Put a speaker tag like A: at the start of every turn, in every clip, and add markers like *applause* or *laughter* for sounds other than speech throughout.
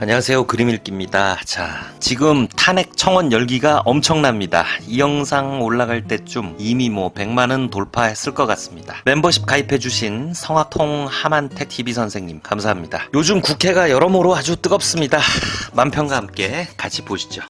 A: 안녕하세요. 그림 읽기입니다. 자, 지금 탄핵 청원 열기가 엄청납니다. 이 영상 올라갈 때쯤 이미 뭐 100만은 돌파했을 것 같습니다. 멤버십 가입해주신 성화통 하만택 TV 선생님, 감사합니다. 요즘 국회가 여러모로 아주 뜨겁습니다. 만평과 함께 같이 보시죠.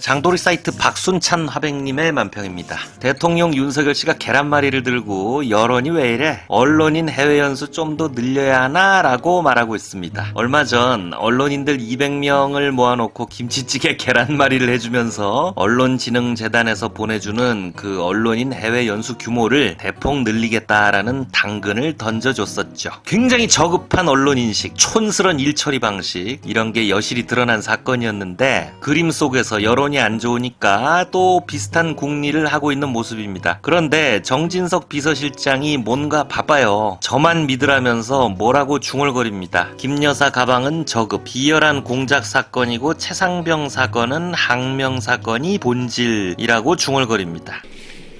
A: 장도리 사이트 박순찬 화백님의 만평입니다. 대통령 윤석열 씨가 계란말이를 들고 여론이 왜 이래? 언론인 해외 연수 좀 더 늘려야 하나 라고 말하고 있습니다. 얼마 전 언론인들 200명을 모아놓고 김치찌개 계란말이를 해주면서 언론진흥재단에서 보내주는 그 언론인 해외 연수 규모를 대폭 늘리겠다라는 당근을 던져줬었죠. 굉장히 저급한 언론인식, 촌스런 일처리 방식 이런 게 여실히 드러난 사건이었는데 그림 속에서 여론 이 안 좋으니까 또 비슷한 궁리를 하고 있는 모습입니다. 그런데 정진석 비서실장이 뭔가 바빠요. 저만 믿으라면서 뭐라고 중얼거립니다. 김 여사 가방은 저급, 비열한 공작 사건이고 최상병 사건은 항명 사건이 본질이라고 중얼거립니다.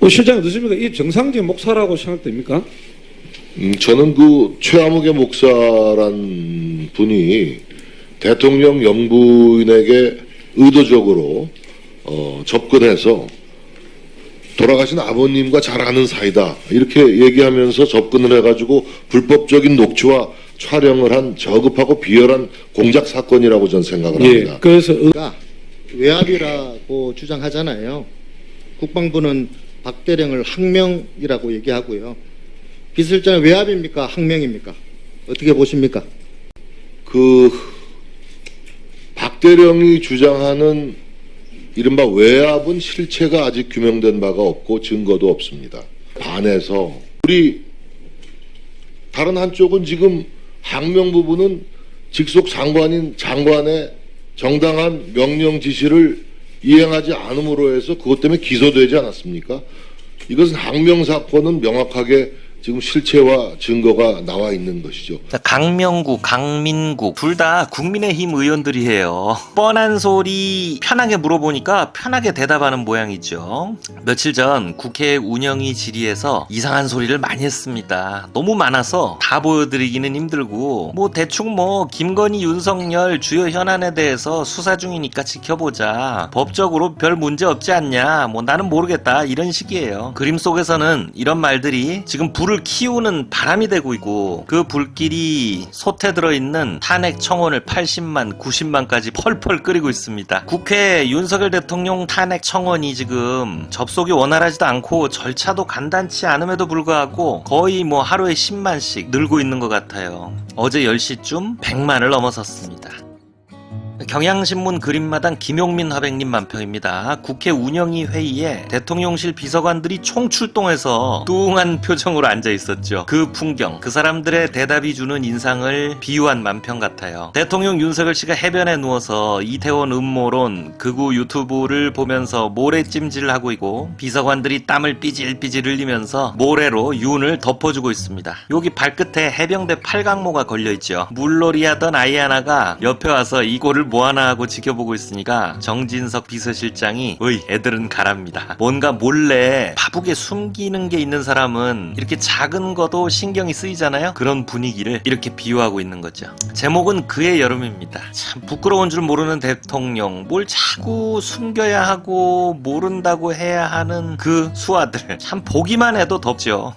B: 뭐 실장 어떻습니까? 이 정상적인 목사라고 생각됩니까?
C: 음, 저는 그 최아무개 목사란 분이 대통령 영부인에게 의도적으로 어, 접근해서 돌아가신 아버님과 잘 아는 사이다 이렇게 얘기하면서 접근을 해가지고 불법적인 녹취와 촬영을 한 저급하고 비열한 공작 사건이라고 저는 생각을 합니다.
B: 예. 그래서 의-
D: 가 외압이라고 주장하잖아요. 국방부는 박대령을 항명이라고 얘기하고요. 비실장은 외압입니까? 항명입니까? 어떻게 보십니까?
C: 그 박대령이 주장하는 이른바 외압은 실체가 아직 규명된 바가 없고 증거도 없습니다. 반해서 우리 다른 한쪽은 지금 항명 부분은 직속 장관인 장관의 정당한 명령 지시를 이행하지 않음으로 해서 그것 때문에 기소되지 않았습니까? 이것은 항명 사건은 명확하게 지금 실체와 증거가 나와 있는 것이죠.
A: 자, 강명구, 강민국 둘다 국민의힘 의원들이에요. 뻔한 소리 편하게 물어보니까 편하게 대답하는 모양이죠. 며칠 전 국회 운영위 질의에서 이상한 소리를 많이 했습니다. 너무 많아서 다 보여드리기는 힘들고 뭐 대충 뭐 김건희, 윤석열 주요 현안에 대해서 수사 중이니까 지켜보자. 법적으로 별 문제 없지 않냐. 뭐 나는 모르겠다 이런 식이에요. 그림 속에서는 이런 말들이 지금 불을 키우는 바람이 되고 있고 그 불길이 솥에 들어있는 탄핵 청원을 80만, 90만까지 펄펄 끓이고 있습니다. 국회 윤석열 대통령 탄핵 청원이 지금 접속이 원활하지도 않고 절차도 간단치 않음에도 불구하고 거의 뭐 하루에 10만씩 늘고 있는 것 같아요. 어제 10시쯤 100만을 넘어섰습니다. 경향신문 그림마당 김용민 화백님 만평입니다. 국회 운영위 회의에 대통령실 비서관들이 총출동해서 뚱한 표정으로 앉아 있었죠. 그 풍경, 그 사람들의 대답이 주는 인상을 비유한 만평 같아요. 대통령 윤석열 씨가 해변에 누워서 이태원 음모론 극우 유튜브를 보면서 모래 찜질을 하고 있고 비서관들이 땀을 삐질삐질 흘리면서 모래로 윤을 덮어주고 있습니다. 여기 발끝에 해병대 팔강모가 걸려 있죠. 물놀이 하던 아이 하나가 옆에 와서 이거를 뭐 하나 하고 지켜보고 있으니까 정진석 비서실장이 어이 애들은 가랍니다. 뭔가 몰래 바쁘게 숨기는 게 있는 사람은 이렇게 작은 거도 신경이 쓰이잖아요. 그런 분위기를 이렇게 비유하고 있는 거죠. 제목은 그의 여름입니다. 참 부끄러운 줄 모르는 대통령 뭘 자꾸 숨겨야 하고 모른다고 해야 하는 그 수아들 참 보기만 해도 덥죠.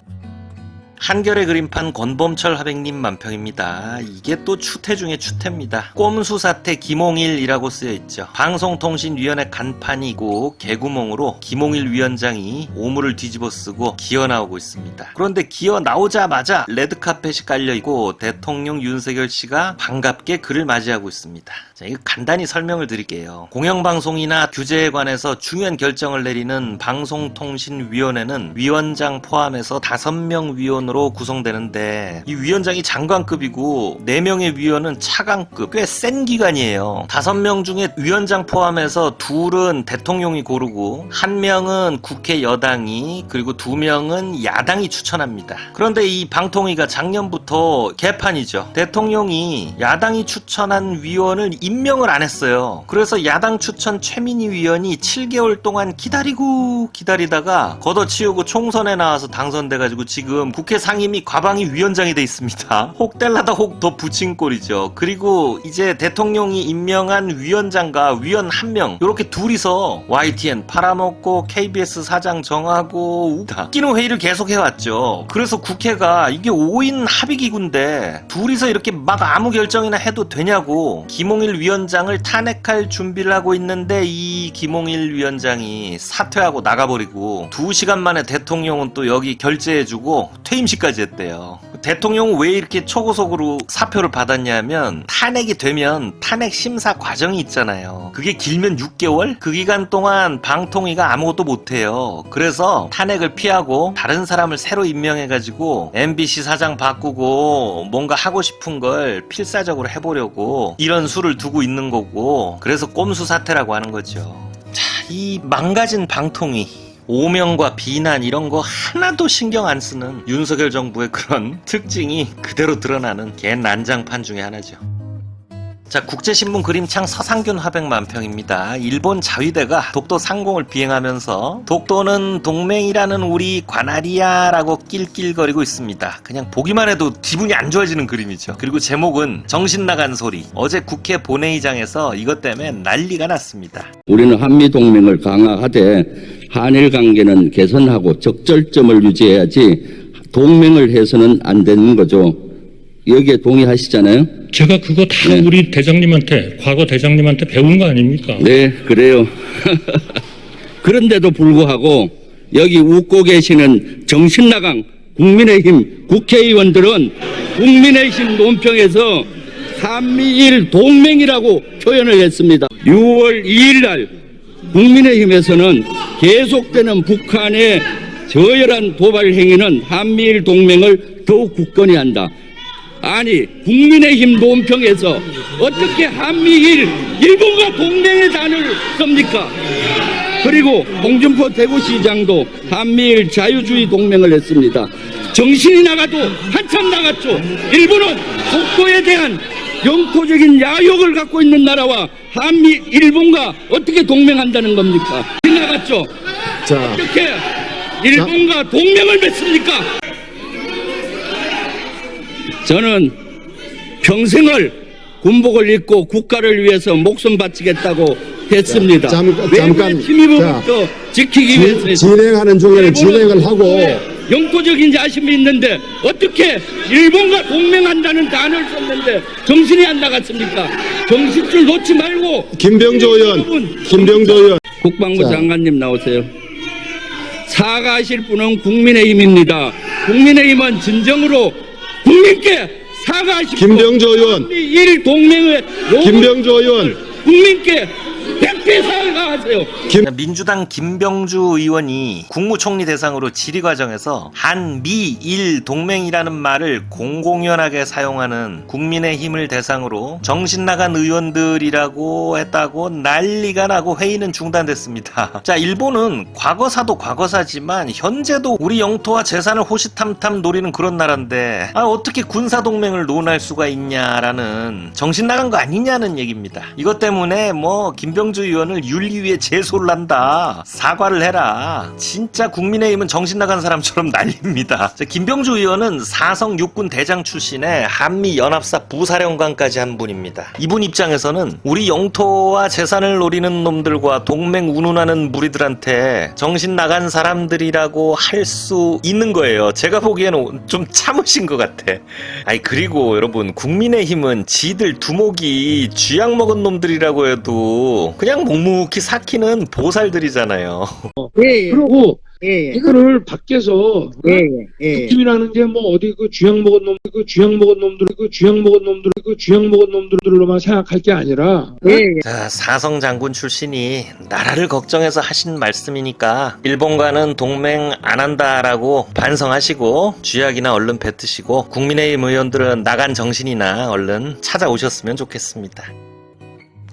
A: 한결의 그림판 권범철 하백님 만평입니다. 이게 또 추태 중에 추태입니다. 꼼수 사태 김홍일이라고 쓰여 있죠. 방송통신위원회 간판이고 개구멍으로 김홍일 위원장이 오물을 뒤집어 쓰고 기어 나오고 있습니다. 그런데 기어 나오자마자 레드카펫이 깔려 있고 대통령 윤석열 씨가 반갑게 그를 맞이하고 있습니다. 자, 이거 간단히 설명을 드릴게요. 공영방송이나 규제에 관해서 중요한 결정을 내리는 방송통신위원회는 위원장 포함해서 5명 위원 으로 구성되는데 이 위원장이 장관급이고 4명의 위원은 차관급 꽤 센 기관이에요. 5명 중에 위원장 포함해서 둘은 대통령이 고르고 한 명은 국회 여당이 그리고 두 명은 야당이 추천합니다. 그런데 이 방통위가 작년부터 개판이죠. 대통령이 야당이 추천한 위원을 임명을 안 했어요. 그래서 야당 추천 최민희 위원이 7개월 동안 기다리고 기다리다가 걷어치우고 총선에 나와서 당선돼가지고 지금 국회 국회 상임위 과방위 위원장이 돼 있습니다. *laughs* 혹 뗄라다 혹 더 붙인 꼴이죠. 그리고 이제 대통령이 임명한 위원장과 위원 한 명 이렇게 둘이서 YTN 팔아먹고 KBS 사장 정하고 끼는 회의를 계속 해왔죠. 그래서 국회가 이게 5인 합의기구인데 둘이서 이렇게 막 아무 결정이나 해도 되냐고 김홍일 위원장을 탄핵할 준비를 하고 있는데 이 김홍일 위원장이 사퇴하고 나가버리고 2시간 만에 대통령은 또 여기 결재해주고 퇴임 식까지 했대요. 대통령은 왜 이렇게 초고속으로 사표를 받았냐면 탄핵이 되면 탄핵 심사 과정이 있잖아요. 그게 길면 6개월? 그 기간 동안 방통위가 아무것도 못해요. 그래서 탄핵을 피하고 다른 사람을 새로 임명해가지고 MBC 사장 바꾸고 뭔가 하고 싶은 걸 필사적으로 해보려고 이런 수를 두고 있는 거고 그래서 꼼수 사태라고 하는 거죠. 자, 이 망가진 방통위 오명과 비난 이런 거 하나도 신경 안 쓰는 윤석열 정부의 그런 특징이 그대로 드러나는 개 난장판 중에 하나죠. 자, 국제신문 그림창 서상균 화백 만평입니다. 일본 자위대가 독도 상공을 비행하면서 독도는 동맹이라는 우리 관할이야라고 낄낄거리고 있습니다. 그냥 보기만 해도 기분이 안 좋아지는 그림이죠. 그리고 제목은 정신 나간 소리. 어제 국회 본회의장에서 이것 때문에 난리가 났습니다.
E: 우리는 한미 동맹을 강화하되 한일 관계는 개선하고 적절점을 유지해야지 동맹을 해서는 안 되는 거죠. 여기에 동의하시잖아요?
F: 제가 그거 다
E: 네.
F: 우리 대장님한테 과거 대장님한테 배운 거 아닙니까?
E: 네, 그래요. *laughs* 그런데도 불구하고 여기 웃고 계시는 정신나강 국민의힘 국회의원들은 국민의힘 논평에서 한미일 동맹이라고 표현을 했습니다. 6월 2일 날 국민의힘에서는 계속되는 북한의 저열한 도발 행위는 한미일 동맹을 더욱 굳건히 한다. 아니 국민의힘 논평에서 어떻게 한미일 일본과 동맹의 단어를 씁니까? 그리고 홍준표 대구시장도 한미일 자유주의 동맹을 했습니다. 정신이 나가도 한참 나갔죠. 일본은 독도에 대한 영토적인 야욕을 갖고 있는 나라와 한미 일본과 어떻게 동맹한다는 겁니까? 나갔죠.
B: 자,
E: 어떻게 일본과 동맹을 맺습니까? 저는 평생을 군복을 입고 국가를 위해서 목숨 바치겠다고 했습니다.
G: 잠- 잠깐,
E: 침입으로부터 지키기
G: 진-
E: 위해서
G: 진행하는 중에는 진행을 하고
E: 영토적인 자심이 있는데 어떻게 일본과 동맹한다는 단어를 썼는데 정신이 안 나갔습니까? 정신줄 놓지 말고
G: 김병조 의원, 김병조 의원.
E: 국방부
G: 자.
E: 장관님 나오세요. 사과하실 분은 국민의힘입니다. 국민의힘은 진정으로 국민께 사과하십시오.
G: 김병조 의원,
E: 일 동맹의 요구
G: 김병조 의원,
E: 국민께 사과하세요.
A: 민주당 김병주 의원이 국무총리 대상으로 질의 과정에서 한미일 동맹이라는 말을 공공연하게 사용하는 국민의힘을 대상으로 정신 나간 의원들이라고 했다고 난리가 나고 회의는 중단됐습니다. *laughs* 자, 일본은 과거사도 과거사지만 현재도 우리 영토와 재산을 호시탐탐 노리는 그런 나라인데 아, 어떻게 군사 동맹을 논할 수가 있냐라는 정신 나간 거 아니냐는 얘기입니다. 이것 때문에 뭐 김병주 의원 을 윤리위에 제소를 한다. 사과를 해라. 진짜 국민의힘은 정신 나간 사람처럼 *laughs* 난립니다. 자, 김병주 의원은 사성 육군 대장 출신의 한미 연합사 부사령관까지 한 분입니다. 이분 입장에서는 우리 영토와 재산을 노리는 놈들과 동맹 운운하는 무리들한테 정신 나간 사람들이라고 할 수 있는 거예요. 제가 보기에는 좀 참으신 것 같아. 아니 그리고 여러분 국민의힘은 지들 두목이 쥐약 먹은 놈들이라고 해도 그냥 묵묵히 삭히는 보살들이잖아요.
H: 예, 예.
B: 그러고
H: 예, 예.
B: 이거를 밖에서
H: 예, 예. 예.
B: 팀이라는 게 뭐 어디 그 쥐약 먹은 놈, 그 쥐약 먹은 놈들, 그 쥐약 먹은 놈들, 그 쥐약 먹은 놈들로만 생각할 게 아니라
H: 예, 예.
A: 자, 사성 장군 출신이 나라를 걱정해서 하신 말씀이니까 일본과는 동맹 안 한다라고 반성하시고 쥐약이나 얼른 뱉으시고 국민의힘 의원들은 나간 정신이나 얼른 찾아오셨으면 좋겠습니다.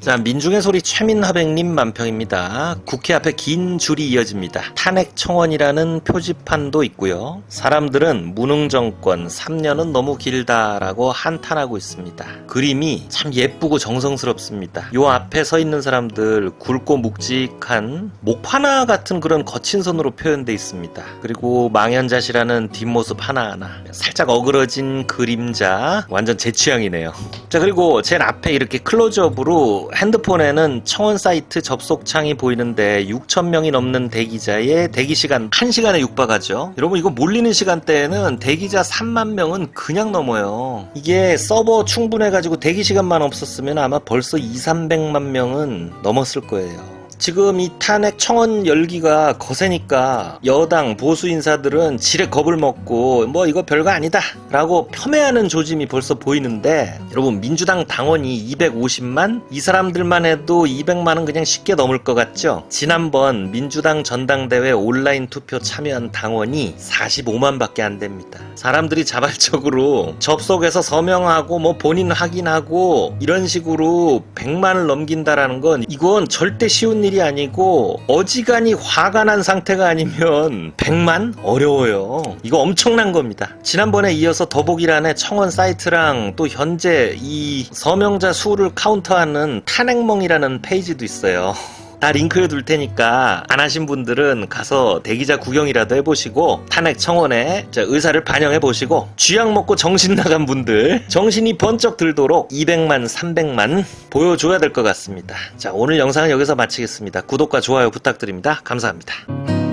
A: 자, 민중의 소리 최민하백님 만평입니다. 국회 앞에 긴 줄이 이어집니다. 탄핵 청원이라는 표지판도 있고요. 사람들은 무능 정권 3년은 너무 길다라고 한탄하고 있습니다. 그림이 참 예쁘고 정성스럽습니다. 요 앞에 서 있는 사람들 굵고 묵직한 목파나 같은 그런 거친 선으로 표현돼 있습니다. 그리고 망연자실하는 뒷모습 하나하나 살짝 어그러진 그림자 완전 제 취향이네요. 자 그리고 제 앞에 이렇게 클로즈업으로 핸드폰에는 청원 사이트 접속창이 보이는데 6천 명이 넘는 대기자의 대기 시간 1시간에 육박하죠. 여러분 이거 몰리는 시간대에는 대기자 3만 명은 그냥 넘어요. 이게 서버 충분해 가지고 대기 시간만 없었으면 아마 벌써 2, 300만 명은 넘었을 거예요. 지금 이 탄핵 청원 열기가 거세니까 여당 보수 인사들은 지레 겁을 먹고 뭐 이거 별거 아니다 라고 폄훼하는 조짐이 벌써 보이는데 여러분 민주당 당원이 250만 이 사람들만 해도 200만은 그냥 쉽게 넘을 것 같죠? 지난번 민주당 전당대회 온라인 투표 참여한 당원이 45만 밖에 안 됩니다. 사람들이 자발적으로 접속해서 서명하고 뭐 본인 확인하고 이런 식으로 100만을 넘긴다라는 건 이건 절대 쉬운 일이 아니고 어지간히 화가 난 상태가 아니면 100만 어려워요. 이거 엄청난 겁니다. 지난번에 이어서 더보기란에 청원 사이트랑 또 현재 이 서명자 수를 카운터하는 탄핵멍이라는 페이지도 있어요. 다 링크를 둘 테니까 안 하신 분들은 가서 대기자 구경이라도 해보시고 탄핵 청원에 자, 의사를 반영해 보시고 쥐약 먹고 정신 나간 분들 정신이 번쩍 들도록 200만 300만 보여줘야 될 것 같습니다. 자 오늘 영상은 여기서 마치겠습니다. 구독과 좋아요 부탁드립니다. 감사합니다